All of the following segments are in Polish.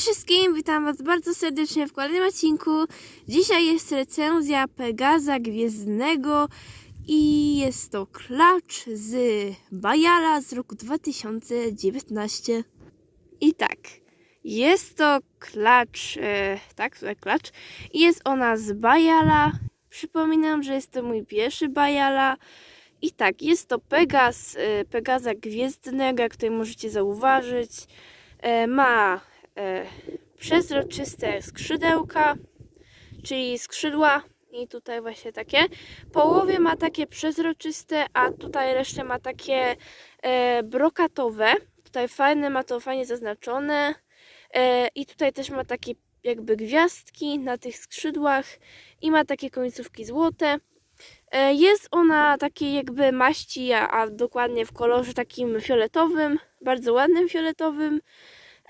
wszystkim, witam Was bardzo serdecznie w kolejnym odcinku. Dzisiaj jest recenzja Pegaza Gwiezdnego i jest to klacz z Bajala z roku 2019. I tak, jest to klacz, e, tak, tutaj klacz jest ona z Bajala. Przypominam, że jest to mój pierwszy Bajala. I tak, jest to Pegaz, e, Pegaza Gwiezdnego, jak tutaj możecie zauważyć. E, ma e, przezroczyste skrzydełka, czyli skrzydła i tutaj właśnie takie. Połowie ma takie przezroczyste, a tutaj resztę ma takie e, brokatowe. Tutaj fajne, ma to fajnie zaznaczone. E, I tutaj też ma takie jakby gwiazdki na tych skrzydłach i ma takie końcówki złote. E, Jest ona takiej jakby maści, a, a dokładnie w kolorze takim fioletowym, bardzo ładnym fioletowym.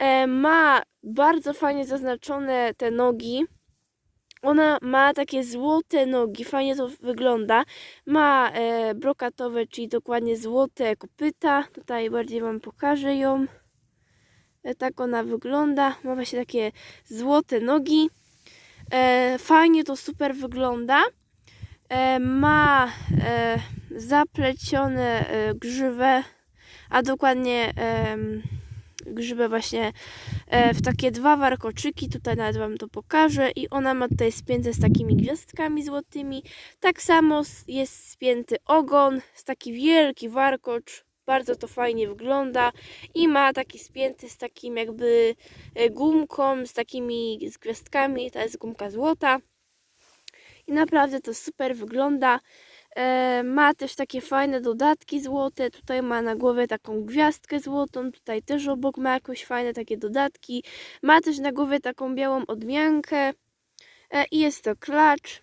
E, Ma bardzo fajnie zaznaczone te nogi. Ona ma takie złote nogi, fajnie to wygląda. Ma e, brokatowe, czyli dokładnie złote kopyta. Tutaj bardziej Wam pokażę ją. E, tak ona wygląda. Ma właśnie takie złote nogi. E, fajnie to super wygląda. E, ma e, zaplecione e, grzywę, a dokładnie em, grzybę właśnie e, w takie dwa warkoczyki, tutaj nawet Wam to pokażę. I ona ma tutaj spięte z takimi gwiazdkami złotymi. Tak samo jest spięty ogon z taki wielki warkocz, bardzo to fajnie wygląda. I ma taki spięty z takim jakby e, gumką, z takimi z gwiazdkami, to jest gumka złota. I naprawdę to super wygląda. E, ma też takie fajne dodatki złote. Tutaj ma na głowie taką gwiazdkę złotą. Tutaj też obok ma jakieś fajne takie dodatki. Ma też na głowie taką białą odmiankę. E, I jest to klacz.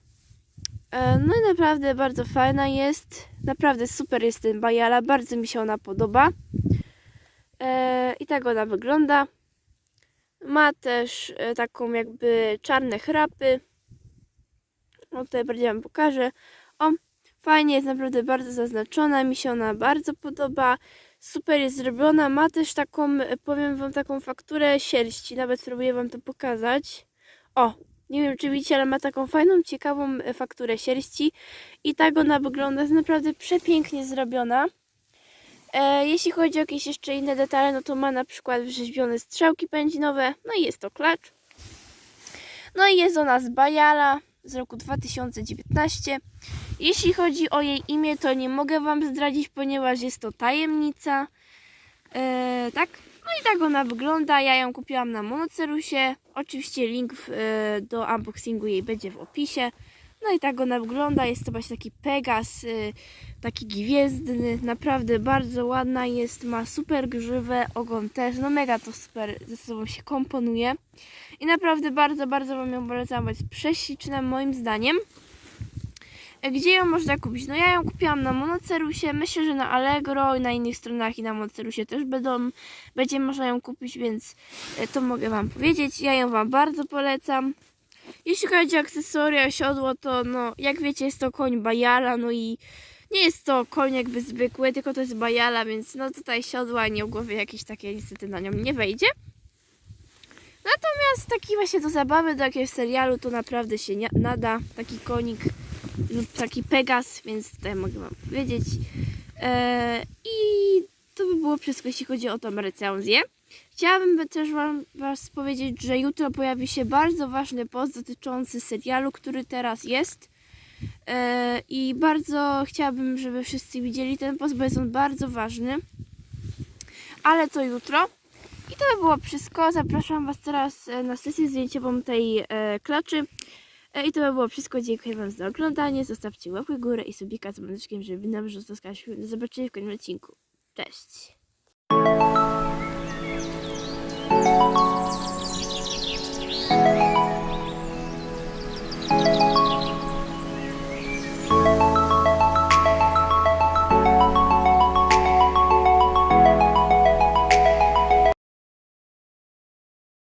E, no i naprawdę bardzo fajna jest. Naprawdę super jest ten bajala. Bardzo mi się ona podoba. I tak ona wygląda. Ma też taką jakby czarne chrapy. O, tutaj bardziej Wam pokażę. Fajnie, jest naprawdę bardzo zaznaczona. Mi się ona bardzo podoba. Super jest zrobiona. Ma też taką, e, powiem Wam, taką fakturę sierści. Nawet spróbuję Wam to pokazać. O, nie wiem czy widzicie, ale ma taką fajną, ciekawą e, fakturę sierści. I tak ona wygląda. Jest naprawdę przepięknie zrobiona. E, jeśli chodzi o jakieś jeszcze inne detale, no to ma na przykład wrzeźbione strzałki pędzinowe. No i jest to klacz. No i jest ona z Bajala z roku 2019. Jeśli chodzi o jej imię, to nie mogę Wam zdradzić, ponieważ jest to tajemnica. E, tak? No i tak ona wygląda. Ja ją kupiłam na Monocerusie. Oczywiście link w, e, do unboxingu jej będzie w opisie. No i tak ona wygląda. Jest to właśnie taki Pegas, e, taki gwiezdny. Naprawdę bardzo ładna jest. Ma super grzywę, ogon też. No mega to super ze sobą się komponuje. I naprawdę bardzo, bardzo Wam ją polecam, bo jest prześliczna moim zdaniem. E, Gdzie ją można kupić? No ja ją kupiłam na Monocerusie, myślę, że na Allegro i na innych stronach i na Monocerusie też będą, będzie można ją kupić, więc e, to mogę Wam powiedzieć. Ja ją Wam bardzo polecam. Jeśli chodzi o akcesoria, siodło, to no jak wiecie jest to koń Bajala, no i nie jest to koń jakby zwykły, tylko to jest Bajala, więc no tutaj siodła ani o głowie jakieś takie niestety na nią nie wejdzie. Natomiast taki właśnie do zabawy, do jakiegoś serialu to naprawdę się nie- nada. Taki konik lub taki Pegas, więc tutaj mogę Wam powiedzieć. Eee, I to by było wszystko, jeśli chodzi o tą recenzję. Chciałabym też Wam was powiedzieć, że jutro pojawi się bardzo ważny post dotyczący serialu, który teraz jest. Eee, I bardzo chciałabym, żeby wszyscy widzieli ten post, bo jest on bardzo ważny. Ale to jutro. I to by było wszystko. Zapraszam Was teraz e, na sesję zdjęciową tej e, klaczy. E, I to by było wszystko. Dziękuję Wam za oglądanie. Zostawcie łapkę górę i subika z dzwoneczkiem, żeby nam zostać. Do zobaczenia w kolejnym odcinku. Cześć!